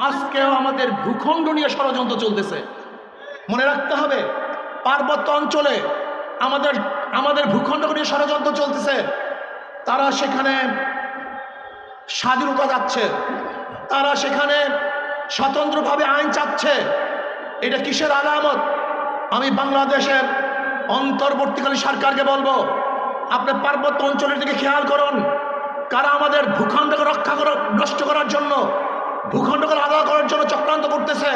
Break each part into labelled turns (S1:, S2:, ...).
S1: আজকেও আমাদের ভূখণ্ড নিয়ে ষড়যন্ত্র চলতেছে। মনে রাখতে হবে, পার্বত্য অঞ্চলে আমাদের আমাদের ভূখণ্ড নিয়ে ষড়যন্ত্র চলতেছে। তারা সেখানে স্বাধীনতা যাচ্ছে। তারা সেখানে স্বতন্ত্রভাবে আইন চাচ্ছে। এটা কিসের আলামত? আমি বাংলাদেশের অন্তর্বর্তীকালীন সরকারকে বলব, আপনি পার্বত্য অঞ্চলের দিকে খেয়াল করুন। কারা আমাদের ভূখণ্ডকে রক্ষা করার নষ্ট করার জন্য ভূখণ্ডকে আলাদা করার জন্য চক্রান্ত করতেছে।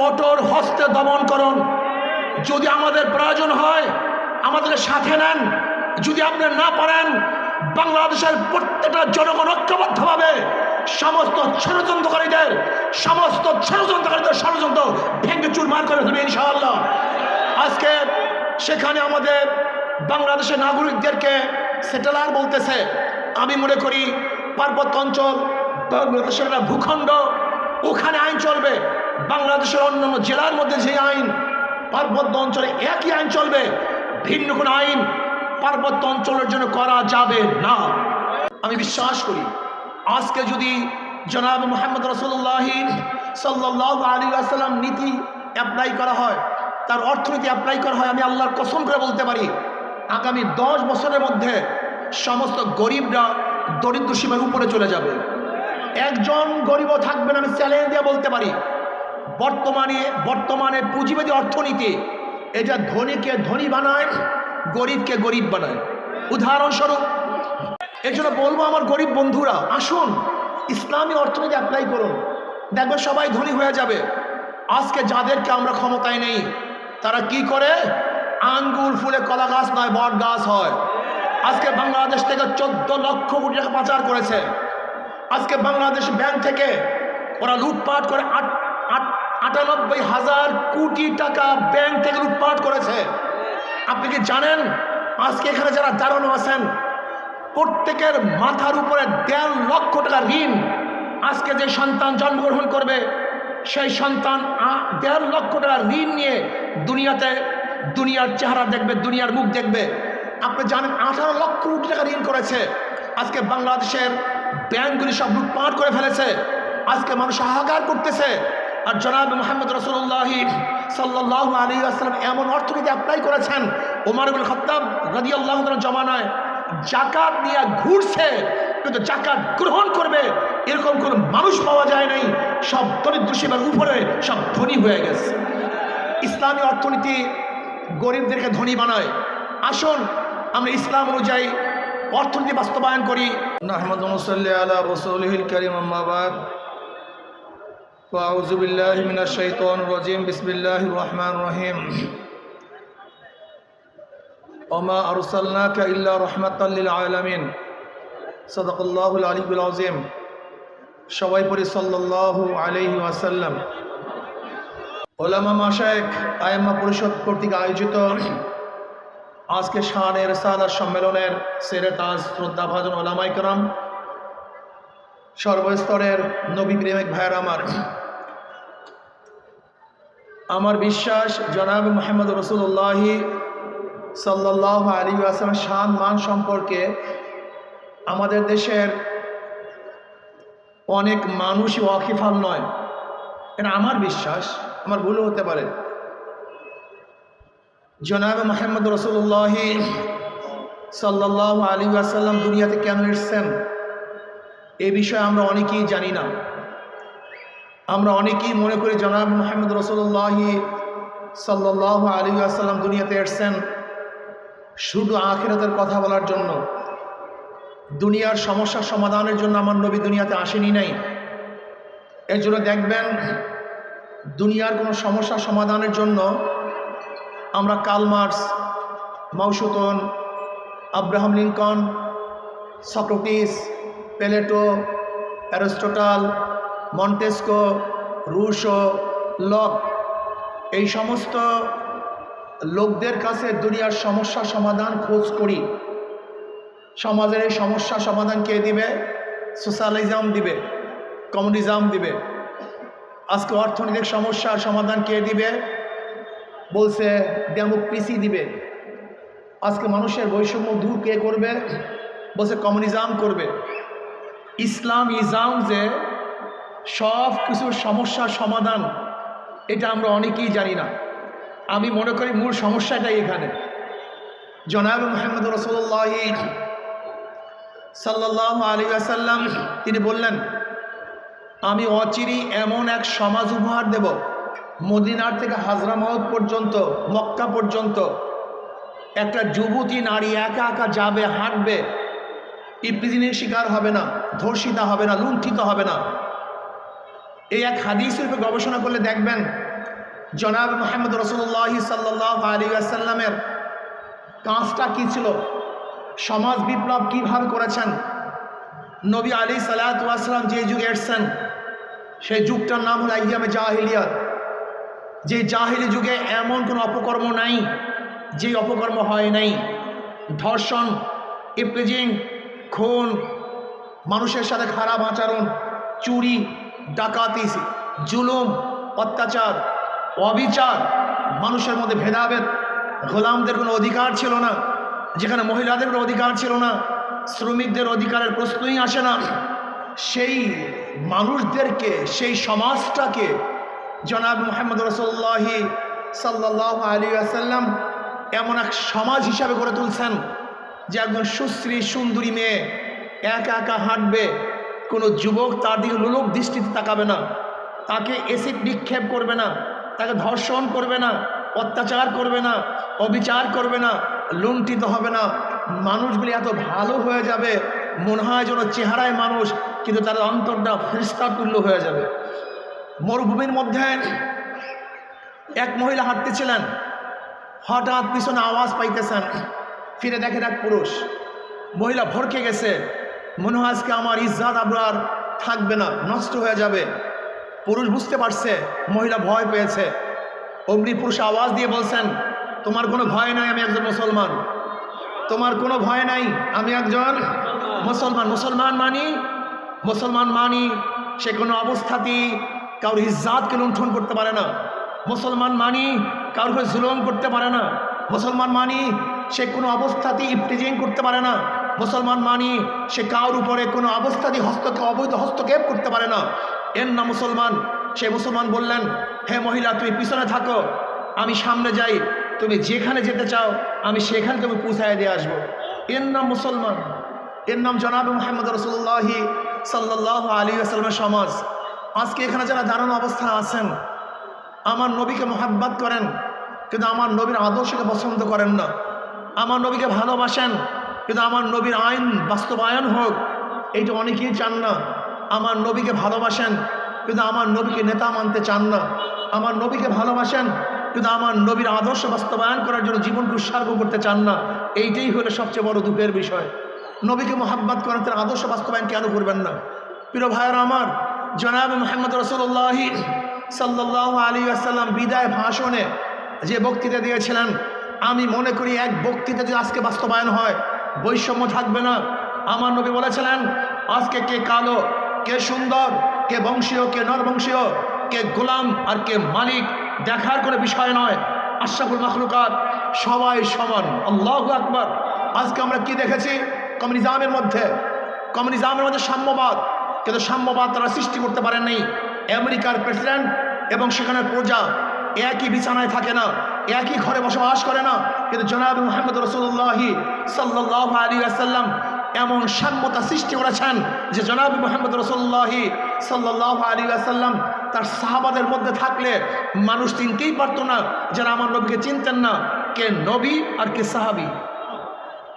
S1: কঠোর হস্তে দমন করুন। যদি আমাদের প্রয়োজন হয়, আমাদেরকে সাথে নেন। যদি আপনি না পারেন, বাংলাদেশের প্রত্যেকটা জনগণ ঐক্যবদ্ধভাবে সমস্ত ষড়যন্ত্রকারীদের সমস্ত ষড়যন্ত্রকারীদের ষড়যন্ত্র ভেঙে চুরমার করে দেবে ইনশাআল্লাহ। আজকে সেখানে আমাদের বাংলাদেশের নাগরিকদেরকে সেটেলার বলতেছে, আমি মনে করি পার্বত্য অঞ্চল বাংলাদেশের একটা ভূখণ্ড, ওখানে আইন চলবে। বাংলাদেশের অন্যান্য জেলার মধ্যে যে আইন পার্বত্য অঞ্চলে একই আইন চলবে, ভিন্ন কোনো আইন পার্বত্য অঞ্চলের জন্য করা যাবে না। আমি বিশ্বাস করি, আজকে যদি জনাব মোহাম্মদ রসুল্লাহ সাল্লাহ আলী আসাল্লাম নীতি অ্যাপ্লাই করা হয়, তার অর্থনীতি অ্যাপ্লাই করা হয়, আমি আল্লাহর কসম করে বলতে পারি, আগামী দশ বছরের মধ্যে সমস্ত গরিবরা দরিদ্র সীমার উপরে চলে যাবে। একজন গরিবও থাকবে না, আমি চ্যালেঞ্জ দিয়ে বলতে পারি। বর্তমানে বর্তমানে পুঁজিবাদী অর্থনীতি, এটা ধনীকে ধনী বানায়, গরিবকে গরিব বানায়। উদাহরণস্বরূপ এই জন্য বলব আমার গরিব বন্ধুরা, আসুন, ইসলামী অর্থনীতি অ্যাপ্লাই করুন। দেখবে সবাই ধনী হয়ে যাবে। আজকে যাদেরকে আমরা ক্ষমতায় নেই, তারা কি করে? আঙ্গুল ফুলে কলা গাছ নয়, বট গাছ হয়। আজকে বাংলাদেশ থেকে চোদ্দ লক্ষ কোটি টাকা পাচার করেছে। আজকে বাংলাদেশ ব্যাংক থেকে ওরা লুটপাট করে আট আট, আটানব্বই হাজার কোটি টাকা ব্যাংক থেকে লুটপাট করেছে। আপনি কি জানেন? আজকে এখানে যারা দাঁড়ানো আছেন, প্রত্যেকের মাথার উপরে দেড় লক্ষ টাকা ঋণ। আজকে যে সন্তান জন্মগ্রহণ করবে, সেই সন্তান দেড় লক্ষ টাকা ঋণ নিয়ে দুনিয়াতে দুনিয়ার চেহারা দেখবে, দুনিয়ার মুখ দেখবে। আপনি জানেন, আঠারো লক্ষ কোটি টাকা ঋণ করেছে। আজকে বাংলাদেশের ব্যাংকগুলি সব লুটপাট করে ফেলেছে। আজকে মানুষ হাহাকার করতেছে। আর জনাব মোহাম্মদ রসুল্লাহ সাল্লাহ আলী আসসালাম এমন অর্থনীতি অ্যাপ্লাই করেছেন। ওমারুল খত্তাব রাজি আল্লাহ জমানায় জাকাত নিয়ে ঘুরছে, কিন্তু জাকাত গ্রহণ করবে এরকম কোনো মানুষ পাওয়া যায় নাই। সব দরিদ্র সীমার উপরে সব ধনী হয়ে গেছে। ইসলামী অর্থনীতি গরিবদেরকে ধনী বানায়। আসুন, আমরা ইসলাম অনুযায়ী অর্থনীতি বাস্তবায়ন করি।
S2: করিম আহমাবাদ আউজুবিল্লাহ মিনা শৈতন রাজিম বিসমিল্লাহ রহমান রহিম। ওমা আরসাল্লাকা ইল্লা রহমাতাল্লিল আলামিন। সদকুল্লাহুল আলিবুল পরিষদ কর্তৃক আয়োজিত আজকে শানের সাদা সম্মেলনের সেরে তাজ শ্রদ্ধাভাজন ওলামাইকরাম সর্বস্তরের নবী প্রেমিক ভাইয়ের আমার। আমার বিশ্বাস, জনাব মোহাম্মদ রসুল্লাহি সাল্লাহ আলী আসলামের শান মান সম্পর্কে আমাদের দেশের অনেক মানুষই ওয়াকিফাল নয়। এটা আমার বিশ্বাস, আমার ভুলও হতে পারে। জনাব মাহমুদ রসুল্লাহ সাল্লাহ আলী আসাল্লাম দুনিয়াতে কেন এসছেন? এ বিষয়ে আমরা অনেকেই জানি না। আমরা অনেকেই মনে করি জনাব মাহমুদ রসুল্লাহ সাল্লাহ আলী আসাল্লাম দুনিয়াতে এসছেন শুধু আখিরাতের কথা বলার জন্য। দুনিয়ার সমস্যার সমাধানের জন্য আমার নবী দুনিয়াতে আসেনি নাই। এর জন্য দেখবেন দুনিয়ার কোনো সমস্যা সমাধানের জন্য আমরা Karl Marx Mao Tse tung, Abraham Lincoln, Socrates, Plato Aristotle Montesquieu, Rousseau Locke এই সমস্ত লোকদের কাছে দুনিয়ার সমস্যা সমাধান খোঁজ করি। সমাজের এই সমস্যা সমাধান কে দিবে? সোশ্যালিজম দিবে, কমিউনিজম দিবে। আজকে অর্থনৈতিক সমস্যার সমাধান কে দিবে? বলছে ডেমোক্রেসি দিবে। আজকে মানুষের বৈষম্য দূর কে করবে? বলছে, কমিউনিজম করবে। ইসলাম ইজাম যে সব কিছু সমস্যার সমাধান, এটা আমরা অনেকেই জানি না। আমি মনে করি মূল সমস্যাটাই এখানে। জনাব মোহাম্মদ রসুল্লাহ সাল্লাহ আলী আসাল্লাম তিনি বললেন, আমি অচিরি এমন এক সমাজ উপহার দেব মদিনার থেকে হাজরা হাজরামাউদ পর্যন্ত, মক্কা পর্যন্ত একটা যুবতী নারী একা একা যাবে, হাঁটবে ইপ্রিজিনের শিকার হবে না, ধর্ষিতা হবে না, লুণ্ঠিত হবে না। এই এক হাদিসের উপর গবেষণা করলে দেখবেন, জনাব মোহাম্মদ রসুল্লাহ সাল্লাহ আলী আসাল্লামের কাজটা কী ছিল? সমাজ বিপ্লব কীভাবে করেছেন? নবী আলী সালাতাম যে যুগে এসছেন, সেই যুগটার নাম হলো আইয়ামে জাহিলিয়াত। যে জাহিলি যুগে এমন কোনো অপকর্ম নাই, যে অপকর্ম হয় নাই। ধর্ষণ ইপ্রিজিং খুন, মানুষের সাথে খারাপ আচরণ, চুরি, ডাকাতি, জুলুম, অত্যাচার, অবিচার, মানুষের মধ্যে ভেদাভেদ, গোলামদের কোনো অধিকার ছিল না, যেখানে মহিলাদের কোনো অধিকার ছিল না, শ্রমিকদের অধিকারের প্রশ্নই আসে না। সেই মানুষদেরকে, সেই সমাজটাকে জনাব মোহাম্মদ রসোল্লাহি সাল্লাহ আলী আসাল্লাম এমন এক সমাজ হিসাবে গড়ে তুলছেন যে একজন সুশ্রী, সুন্দরী মেয়ে একা একা হাঁটবে, কোনো যুবক তার দিকে লোলক দৃষ্টিতে তাকাবে না, তাকে এসিড নিক্ষেপ করবে না, তাকে ধর্ষণ করবে না, অত্যাচার করবে না, অবিচার করবে না, লুণ্ঠিত হবে না। মানুষগুলি এত ভালো হয়ে যাবে, মনে হয় যেন চেহারায় মানুষ, কিন্তু তার অন্তরটা ফেরিস্তার তুল্য হয়ে যাবে। মরুভূমির মধ্যে এক মহিলা হাঁটতেছিলেন। হঠাৎ পিছনে আওয়াজ পাইতেছেন, ফিরে দেখেন এক পুরুষ। মহিলা ভরকে গেছে। মনে হয় আজকে আমার ইজ্জাত আবরার থাকবে না, নষ্ট হয়ে যাবে। পুরুষ বুঝতে পারছে, মহিলা ভয় পেয়েছে। অগ্নি পুরুষ আওয়াজ দিয়ে বলছেন, তোমার কোনো ভয় নাই, আমি একজন মুসলমান। তোমার কোনো ভয় নাই, আমি একজন মুসলমান। মুসলমান মানি? মুসলমান মানি সে কোনো অবস্থাতেই কারোর ইজ্জাতকে লুণ্ঠন করতে পারে না। মুসলমান মানি কারোর উপরে জুলুম করতে পারে না। মুসলমান মানি সে কোনো অবস্থাতেই ইফটিজিং করতে পারে না। মুসলমান মানি সে কারোর উপরে কোনো অবস্থাতেই হস্তকে অবৈধ হস্তক্ষেপ করতে পারে না। এর না মুসলমান। সে মুসলমান বললেন, হে মহিলা, তুমি পিছনে থাকো। আমি সামনে যাই। তুমি যেখানে যেতে চাও, আমি সেখানে তুমি পৌঁছায় দিয়ে আসব। এর নাম মুসলমান। এর নাম জনাব মোহাম্মদ রসুল্লাহি সাল্লাহ আলী আসালামের সমাজ। আজকে এখানে যারা দাঁড়ানো অবস্থা আছেন, আমার নবীকে মোহাব্বাত করেন, কিন্তু আমার নবীর আদর্শকে পছন্দ করেন না। আমার নবীকে ভালোবাসেন, কিন্তু আমার নবীর আইন বাস্তবায়ন হোক, এইটা অনেকেই চান না। আমার নবীকে ভালোবাসেন, কিন্তু আমার নবীকে নেতা মানতে চান না। আমার নবীকে ভালোবাসেন, কিন্তু আমার নবীর আদর্শ বাস্তবায়ন করার জন্য জীবনকে উৎসর্গ করতে চান না। এইটাই হলো সবচেয়ে বড় দুঃখের বিষয়। নবীকে মোহাব্বাত করেন, তার আদর্শ বাস্তবায়ন কেন করবেন না? প্রিয় ভাইয়েরা আমার জনাব মোহাম্মদ রসুল্লাহি সাল্লাহ আলী আসাল্লাম বিদায় ভাষণে যে বক্তৃতা দিয়েছিলেন, আমি মনে করি এক বক্তৃতা যদি আজকে বাস্তবায়ন হয়, বৈষম্য থাকবে না। আমার নবী বলেছিলেন, আজকে কে কালো, কে সুন্দর, কে বংশীয়, কে নরবংশীয়, কে গোলাম আর কে মালিক, দেখার কোনো বিষয় নয়। আশরাফুল মাখলুকাত সবাই সমান। আল্লাহ আকবার। আজকে আমরা কি দেখেছি? কমিউনিজামের মধ্যে। কমিউনিজামের মধ্যে সাম্যবাদ। কিন্তু সাম্যবাদ তারা সৃষ্টি করতে পারেন নাই। আমেরিকার প্রেসিডেন্ট এবং সেখানের প্রজা একই বিছানায় থাকে না, একই ঘরে বসবাস করে না। কিন্তু জনাব মোহাম্মদ রসুল্লাহি সাল্লাহ আলী আসাল্লাম এমন সাম্যতা সৃষ্টি করেছেন যে জনাব মোহাম্মদ রসুল্লাহি সাল্লাহ আলী আসাল্লাম তার সাহাবাদের মধ্যে থাকলে মানুষ চিনতেই পারতো না, যারা আমার নবীকে চিনতেন না, কে নবী আর কে সাহাবি।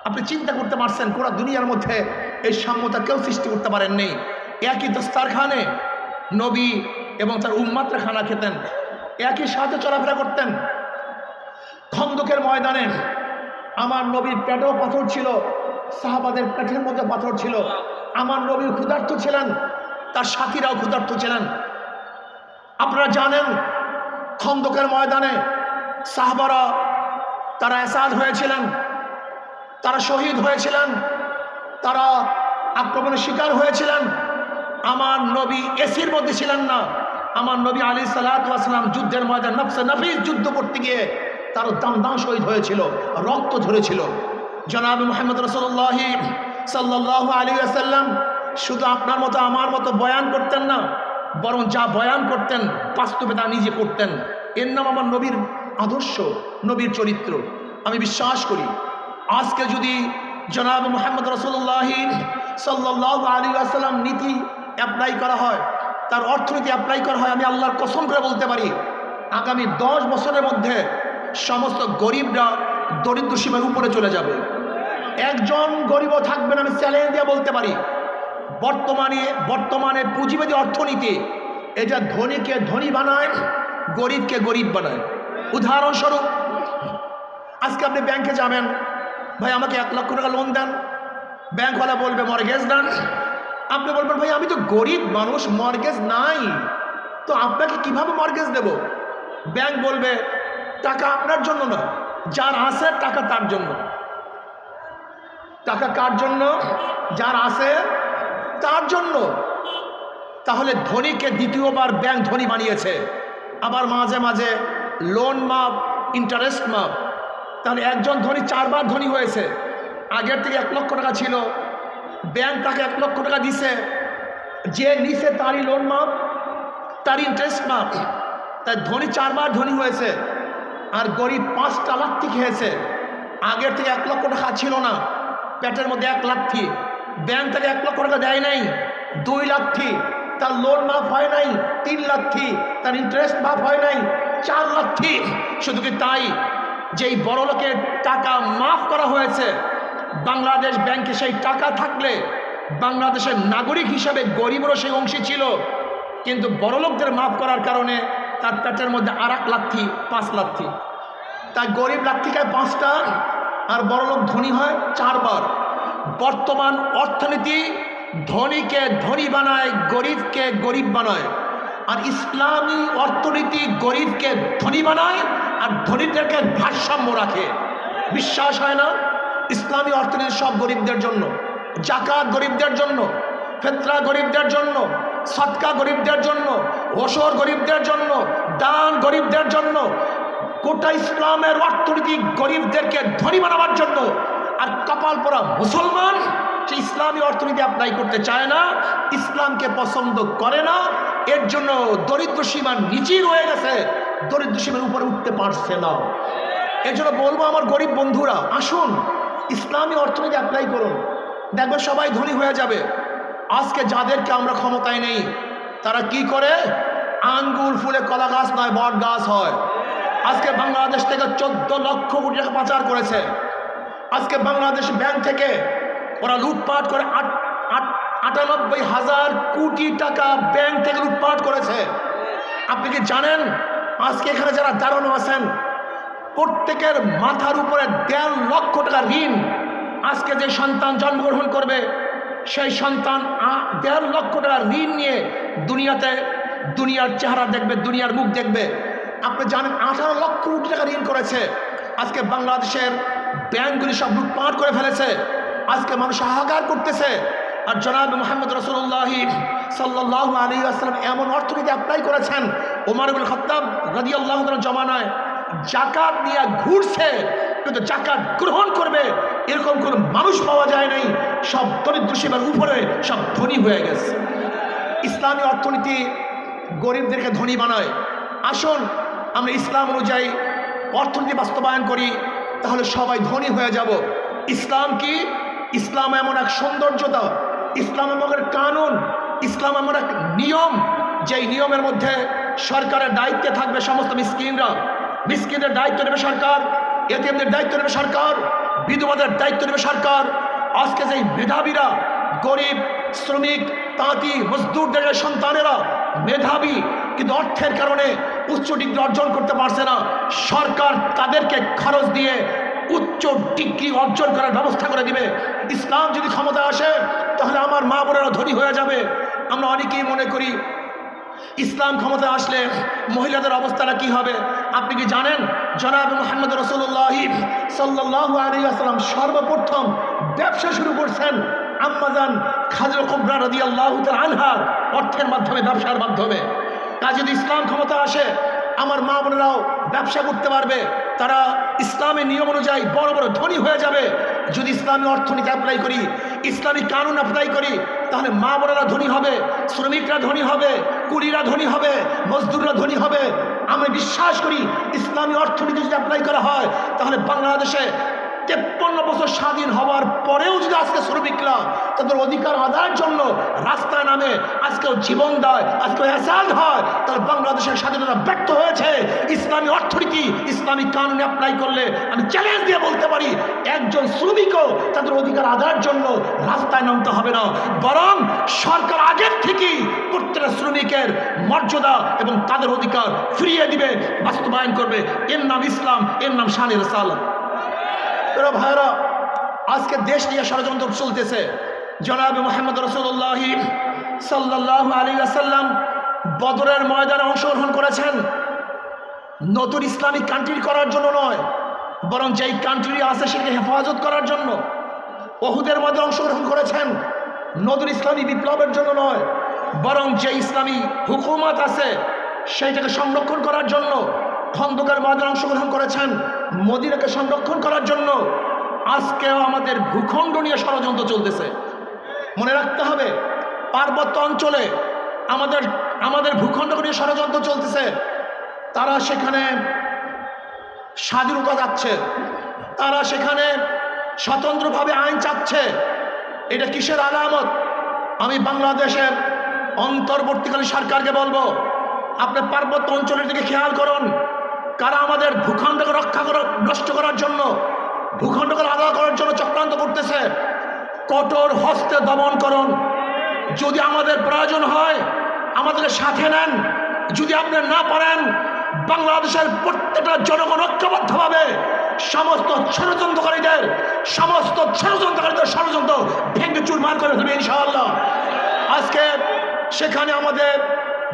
S2: আপনি চিন্তা করতে পারছেন, পুরো দুনিয়ার মধ্যে এই সাম্যতা কেউ সৃষ্টি করতে পারেননি একই দস্তারখানে নবী এবং তার উম্মাত্রা খানা খেতেন, একই সাথে চলাফেরা করতেন। খন্দকের ময়দানে আমার নবীর পেটেও পাথর ছিল, সাহাবাদের পেটের মধ্যে পাথর ছিল। আমার নবী ক্ষুধার্ত ছিলেন, তার সাথীরাও ক্ষুধার্ত ছিলেন। আপনারা জানেন, খন্দকের ময়দানে সাহাবারা তারা এসাদ হয়েছিলেন, তারা শহীদ হয়েছিলেন, তারা আক্রমণের শিকার হয়েছিলেন আমার নবী এসির মধ্যে ছিলেন না। আমার নবী আলী সালাতাম যুদ্ধের ময়দান নফসে নফিস যুদ্ধ করতে গিয়ে তার দাম দাম শহীদ হয়েছিল, রক্ত ঝরেছিল। জনাব মোহাম্মদ রসল্লাহি সাল্লাহ আলী আসাল্লাম শুধু আপনার মতো, আমার মতো বয়ান করতেন না, বরং যা বয়ান করতেন বাস্তবে তা নিজে করতেন। এর নাম আমার নবীর আদর্শ, নবীর চরিত্র। আমি বিশ্বাস করি, আজকে যদি জনাব মোহাম্মদ রসুল্লাহি সাল্লাহ আলী আসাল্লাম নীতি অ্যাপ্লাই করা হয়, তার অর্থনীতি অ্যাপ্লাই করা হয়, আমি আল্লাহর কসম করে বলতে পারি, আগামী দশ বছরের মধ্যে সমস্ত গরিবরা দরিদ্র সীমার উপরে চলে যাবে। একজন গরিবও থাকবে না, আমি চ্যালেঞ্জ দিয়ে বলতে পারি। বর্তমানে বর্তমানে পুঁজিবাদী অর্থনীতি, এটা ধনীকে ধনী বানায়, গরিবকে গরিব বানায়। উদাহরণস্বরূপ, আজকে আপনি ব্যাংকে যাবেন, ভাই আমাকে এক লক্ষ টাকা লোন দেন ব্যাংকওয়ালা বলবে মর্গেজ দেন। আপনি বলবেন, ভাই, আমি তো গরিব মানুষ মর্গেজ নাই। তো আপনাকে কীভাবে মর্গেজ দেব? ব্যাংক বলবে, টাকা আপনার জন্য না যার আছে টাকা তার জন্য। টাকা কার জন্য? যার আছে তার জন্য। তাহলে ধনীকে দ্বিতীয়বার ব্যাংক ধনী বানিয়েছে। আবার মাঝে মাঝে লোন মাপ ইন্টারেস্ট মাপ। তাহলে একজন ধনী চারবার ধনী হয়েছে। আগের থেকে এক লক্ষ টাকা ছিল ব্যাংক তাকে এক লক্ষ টাকা দিছে। যে নিছে তারই লোন মাপ তার ইন্টারেস্ট মাপ তাই ধনী চারবার ধনী হয়েছে, আর গরিব পাঁচটা লাথি খেয়েছে। আগের থেকে এক লক্ষ টাকা ছিল না, পেটের মধ্যে এক লাথি ব্যাংক তাকে এক লক্ষ টাকা দেয় নাই, দুই লাথি তার লোন মাফ হয় নাই, তিন লাথি তার ইন্টারেস্ট মাফ হয় নাই, চার লাথি শুধু কি তাই? যেই বড় লোকের টাকা মাফ করা হয়েছে বাংলাদেশ ব্যাংকে সেই টাকা থাকলে বাংলাদেশের নাগরিক হিসাবে গরিবেরও সেই অংশী ছিল। কিন্তু বড়লোকদের মাফ করার কারণে তার পেটের মধ্যে আর এক লাথি, পাঁচ লাথি। তাই গরিব লাথি খায় পাঁচটা, আর বড়লোক ধনী হয় চারবার। বর্তমান অর্থনীতি ধনীকে ধনী বানায়, গরিবকে গরিব বানায়। আর ইসলামী অর্থনীতি গরিবকে ধনী বানায়, আর ধনীদেরকে ভারসাম্য রাখে। বিশ্বাস হয় না? ইসলামী অর্থনীতি সব গরিবদের জন্য, জাকাত গরিবদের জন্য, ফেতরা গরিবদের জন্য, সৎকা গরিবদের জন্য, ওসর গরিবদের জন্য, দান গরিবদের জন্য, গোটা ইসলামের অর্থনীতি গরিবদেরকে ধনী বানাবার জন্য। আর কপাল পরা মুসলমান সে ইসলামী অর্থনীতি অ্যাপ্লাই করতে চায় না, ইসলামকে পছন্দ করে না, এর জন্য দরিদ্র সীমার নিচেই রয়ে গেছে, দরিদ্র সীমার উপরে উঠতে পারছে না। এর জন্য বলব আমার গরিব বন্ধুরা, আসুন ইসলামী অর্থনীতি অ্যাপ্লাই করুন। দেখবে সবাই ধনী হয়ে যাবে। আজকে যাদেরকে আমরা ক্ষমতায় নেই, তারা কি করে? আঙ্গুর ফুলে কলা গাছ নয়, বট গাছ হয়। আজকে বাংলাদেশ থেকে চোদ্দ লক্ষ কোটি টাকা পাচার করেছে। আজকে বাংলাদেশ ব্যাংক থেকে ওরা লুটপাট করে আট আট, আটানব্বই হাজার কোটি টাকা ব্যাংক থেকে লুটপাট করেছে। আপনি কি জানেন? আজকে এখানে যারা দাঁড়ানো আছেন প্রত্যেকের মাথার উপরে দেড় লক্ষ টাকা ঋণ আজকে যে সন্তান জন্মগ্রহণ করবে, সেই সন্তান দেড় লক্ষ টাকা ঋণ নিয়ে দুনিয়াতে দুনিয়ার চেহারা দেখবে, দুনিয়ার মুখ দেখবে। আপনি জানেন, আঠারো লক্ষ কোটি টাকা ঋণ করেছে। আজকে বাংলাদেশের ব্যাংকগুলি সব লুটপাট করে ফেলেছে। আজকে মানুষ হাহাকার করতেছে। আর জনাব মোহাম্মদ রসুল্লাহি সাল্লাহ আলী আসসালাম এমন অর্থনীতি অ্যাপ্লাই করেছেন ওমারুল খত্তাব রাজি আল্লাহ জমানায়। জাকাত নিয়ে ঘুরছে, কিন্তু জাকাত গ্রহণ করবে, এরকম কোনো মানুষ পাওয়া যায় নাই। সব দরিদ্র সীমার উপরে সব ধনী হয়ে গেছে। ইসলামী অর্থনীতি গরিবদেরকে ধনী বানায়। আসুন, আমরা ইসলাম অনুযায়ী অর্থনীতি বাস্তবায়ন করি, তাহলে সবাই ধনী হয়ে যাব। ইসলাম কি? ইসলাম এমন এক সৌন্দর্যতা। ইসলাম এমন এক কানুন। ইসলাম এমন এক নিয়ম। যেই নিয়মের মধ্যে সরকারের দায়িত্বে থাকবে সমস্ত মিসকিনরা। মিসকিনদের দায়িত্ব নেবে সরকার, এটিএমদের দায়িত্ব নেবে সরকার, বিধবাদের দায়িত্ব নেবে সরকার। আজকে যেই মেধাবীরা, গরিব, শ্রমিক, তাঁতি, মজদুরদের সন্তানেরা, মেধাবী, কিন্তু অর্থের কারণে উচ্চ ডিগ্রি অর্জন করতে পারছে না, সরকার তাদেরকে খরচ দিয়ে উচ্চ ডিগ্রি অর্জন করার ব্যবস্থা করে দিবে। ইসলাম যদি ক্ষমতা আসে, তাহলে আমার মা বোনেরা ধনী হয়ে যাবে। আমরা অনেকেই মনে করি ইসলাম ক্ষমতা আসলে মহিলাদের অবস্থাটা কি হবে? আপনি কি জানেন? জনাব মোহাম্মদ রসুল্লাহ সাল্লাহ আলী আসসালাম সর্বপ্রথম ব্যবসা শুরু করছেন আম্মাজান খাজর কুবরা রদি আল্লাহ আনহার অর্থের মাধ্যমে, ব্যবসার মাধ্যমে। কাজ যদি ইসলাম ক্ষমতা আসে, আমার মা বোনেরাও ব্যবসা করতে পারবে। তারা ইসলামের নিয়ম অনুযায়ী বড় বড় ধনী হয়ে যাবে। যদি ইসলামী অর্থনীতি অ্যাপ্লাই করি, ইসলামী কানুন অ্যাপ্লাই করি তাহলে মা বোনেরা ধনী হবে, শ্রমিকরা ধনী হবে
S1: কুড়িরা ধনী হবে, মজদুররা ধনী হবে। আমি বিশ্বাস করি, ইসলামী অর্থনীতি যদি অ্যাপ্লাই করা হয়, তাহলে বাংলাদেশে তেপ্পন্ন বছর স্বাধীন হওয়ার পরেও যদি আজকে শ্রমিকরা তাদের অধিকার আদায়ের জন্য রাস্তায় নামে আজকেও জীবন দেয়, আজকেও অ্যাসাল্ট হয়, তাহলে বাংলাদেশের স্বাধীনতা ব্যর্থ হয়েছে। ইসলামী অর্থনীতি, ইসলামী কানুন অ্যাপ্লাই করলে আমি চ্যালেঞ্জ দিয়ে বলতে পারি, একজন শ্রমিকও তাদের অধিকার আদায়ের জন্য রাস্তায় নামতে হবে না। বরং সরকার আগের থেকেই প্রত্যেকটা শ্রমিকের মর্যাদা এবং তাদের অধিকার ফিরিয়ে দিবে, বাস্তবায়ন করবে। এর নাম ইসলাম, এর নাম শানের সাল এরা ভাইরা আজকে দেশ নিয়ে ষড়যন্ত্র চলতেছে। জনাব মোহাম্মদ রসুল্লাহ সাল্লাহ আলী আসাল্লাম বদরের ময়দানে অংশগ্রহণ করেছেন। নতুন ইসলামিক কান্ট্রি করার জন্য নয়, বরং যেই কান্ট্রি আছে সেটাকে হেফাজত করার জন্য। ওহুদের মধ্যে অংশগ্রহণ করেছেন, নতুন ইসলামী বিপ্লবের জন্য নয়, বরং যে ইসলামী হুকুমত আছে সেইটাকে সংরক্ষণ করার জন্য খন্দকার ময়দানে অংশগ্রহণ করেছেন। মদিনাকে সংরক্ষণ করার জন্য আজকেও আমাদের ভূখণ্ড নিয়ে ষড়যন্ত্র চলতেছে। মনে রাখতে হবে, পার্বত্য অঞ্চলে আমাদের আমাদের ভূখণ্ড নিয়ে ষড়যন্ত্র চলতেছে। তারা সেখানে স্বাধীনতা যাচ্ছে। তারা সেখানে স্বতন্ত্রভাবে আইন চাচ্ছে। এটা কিসের আলামত? আমি বাংলাদেশের অন্তর্বর্তীকালীন সরকারকে বলব, আপনি পার্বত্য অঞ্চলের দিকে খেয়াল করুন। কারা আমাদের ভূখণ্ডকে রক্ষা করার নষ্ট করার জন্য, ভূখণ্ডকে আলাদা করার জন্য চক্রান্ত করতেছে? কঠোর হস্তে দমন করুন। যদি আমাদের প্রয়োজন হয়, আমাদেরকে সাথে নেন। যদি আপনি না পারেন, বাংলাদেশের প্রত্যেকটা জনগণ ঐক্যবদ্ধভাবে সমস্ত ষড়যন্ত্রকারীদের সমস্ত ষড়যন্ত্রকারীদের ষড়যন্ত্র ভেঙে চুরমার করে ফেলবে ইনশাআল্লাহ। আজকে সেখানে আমাদের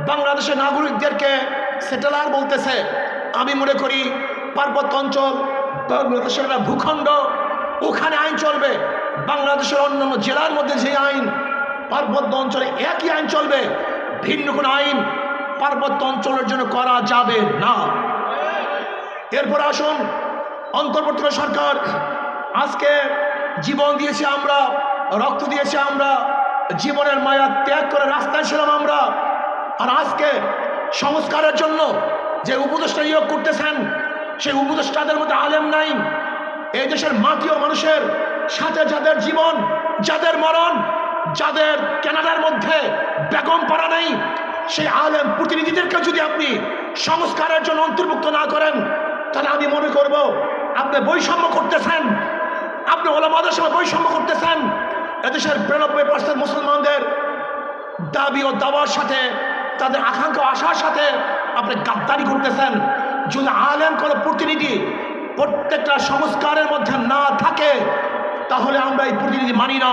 S1: বাংলাদেশের নাগরিকদেরকে সেটেলার বলতেছে আমি মনে করি পার্বত্য অঞ্চল, বাংলাদেশের ভূখণ্ড, ওখানে আইন চলবে। বাংলাদেশের অন্যান্য জেলার মধ্যে যে আইন, পার্বত্য অঞ্চলে একই আইন চলবে। ভিন্ন কোনো আইন পার্বত্য অঞ্চলের জন্য করা যাবে না। এরপর আসুন অন্তর্বর্তী সরকার, আজকে জীবন দিয়েছি আমরা, রক্ত দিয়েছি আমরা, জীবনের মায়া ত্যাগ করে রাস্তায় ছিলাম আমরা, আর আজকে সংস্কারের জন্য যে উপদেষ্টা নিয়োগ করতেছেন, সেই উপদেষ্টাদের মধ্যে আলেম নাই। এই দেশের ও মানুষের সাথে যাদের জীবন, যাদের মরণ, যাদের কেনাডার মধ্যে বেগম পাড়া নেই, সেই আলেম প্রতিনিধিদেরকে যদি আপনি সংস্কারের জন্য অন্তর্ভুক্ত না করেন, তাহলে আমি মনে করব আপনি বৈষম্য করতেছেন। আপনি ওলামাদের সঙ্গে বৈষম্য করতেছেন। এদেশের বিরানব্বই পার্সেন্ট মুসলমানদের দাবি ও দাওয়ার সাথে, তাদের আকাঙ্ক্ষা আশার সাথে আপনি গাদ্দারি করতেছেন। যদি আলেম কোনো প্রতিনিধি প্রত্যেকটা সংস্কারের মধ্যে না থাকে, তাহলে আমরা এই প্রতিনিধি মানি না।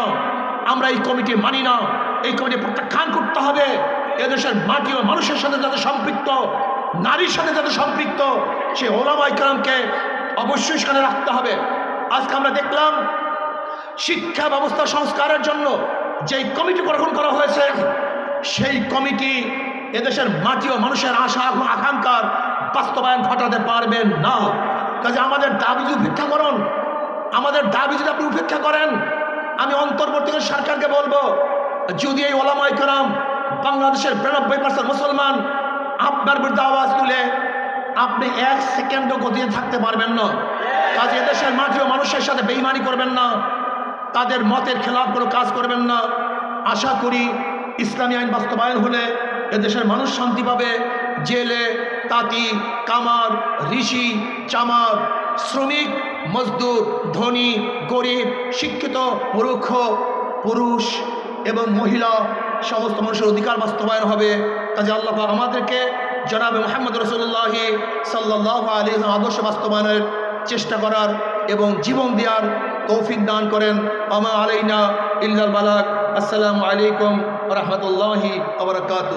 S1: আমরা এই কমিটি মানি না। এই কমিটি প্রত্যাখ্যান করতে হবে। এদেশের মাটি ও মানুষের সাথে যাতে সম্পৃক্ত, নারীর সাথে যাতে সম্পৃক্ত, সে ওলামাই কালামকে অবশ্যই সেখানে রাখতে হবে। আজকে আমরা দেখলাম, শিক্ষা ব্যবস্থা সংস্কারের জন্য যেই কমিটি গঠন করা হয়েছে, সেই কমিটি এদেশের মাটি ও মানুষের আশা আকাঙ্ক্ষার বাস্তবায়ন ঘটাতে পারবেন না। কাজে আমাদের দাবি যদি উপেক্ষা করুন, আমাদের দাবি যদি আপনি উপেক্ষা করেন, আমি অন্তর্বর্তী সরকারকে বলব, যদি এই ওলামাই করাম বাংলাদেশের বিরানব্বই পার্সেন্ট মুসলমান আপনার বিরুদ্ধে আওয়াজ তুলে, আপনি এক সেকেন্ডও গতিতে থাকতে পারবেন না। কাজে এদেশের মাটি ও মানুষের সাথে বেইমানি করবেন না। তাদের মতের খেলাফ কোনো কাজ করবেন না। আশা করি ইসলামী আইন বাস্তবায়ন হলে এদেশের মানুষ শান্তি পাবে। জেলে, তাঁতি, কামার, ঋষি, চামার, শ্রমিক, মজদুর, ধনী, গরিব, শিক্ষিত, মূর্খ, পুরুষ এবং মহিলা সমস্ত মানুষের অধিকার বাস্তবায়ন হবে। কাজে আল্লাহ আমাদেরকে জনাবে মোহাম্মদ রসুল্লাহি সাল্লাহ আলী আদর্শ বাস্তবায়নের চেষ্টা করার এবং জীবন দেওয়ার তৌফিক দান করেন। আমা আলাইনা ইল্লাল বালাক আসসালামু আলাইকুম রহমতুল্লাহি আবরকাত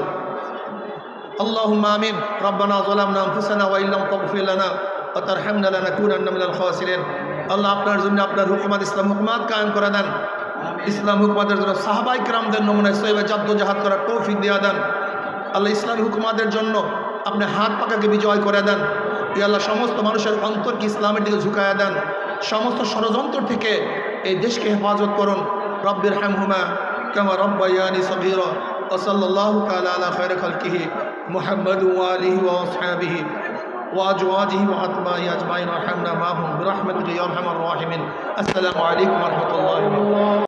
S1: اللهم آمين ربنا ظلمنا أنفسنا وإن لم تغفر لنا وترحمنا لنكونن من الخاسرين আল্লাহ আপনার জন্য আপনার হুকুমাত ইসলাম হুকুমাত কায়েম করে দেন ইসলাম হুকুমাতের জন্য সাহাবাই ক্রামদের নমুনায় সৈবে জাদ্দ জাহাদ করার তৌফিক দিয়ে দেন আল্লাহ ইসলামী হুকুমাতের জন্য আপনি হাত পাকাকে বিজয় করে দেন ই আল্লাহ সমস্ত মানুষের অন্তরকে ইসলামের দিকে ঝুঁকায় দেন সমস্ত ষড়যন্ত্র থেকে এই দেশকে হেফাজত করুন রব্বির হ্যামহুমা কেমা রব্বাইয়ানি সবির
S2: وصلى الله تعالى على خير خلقه محمد وآله وأصحابه وأزواجه وأتباعه أجمعين وارحمنا معهم برحمتك يا أرحم الراحمين السلام عليكم ورحمة الله وبركاته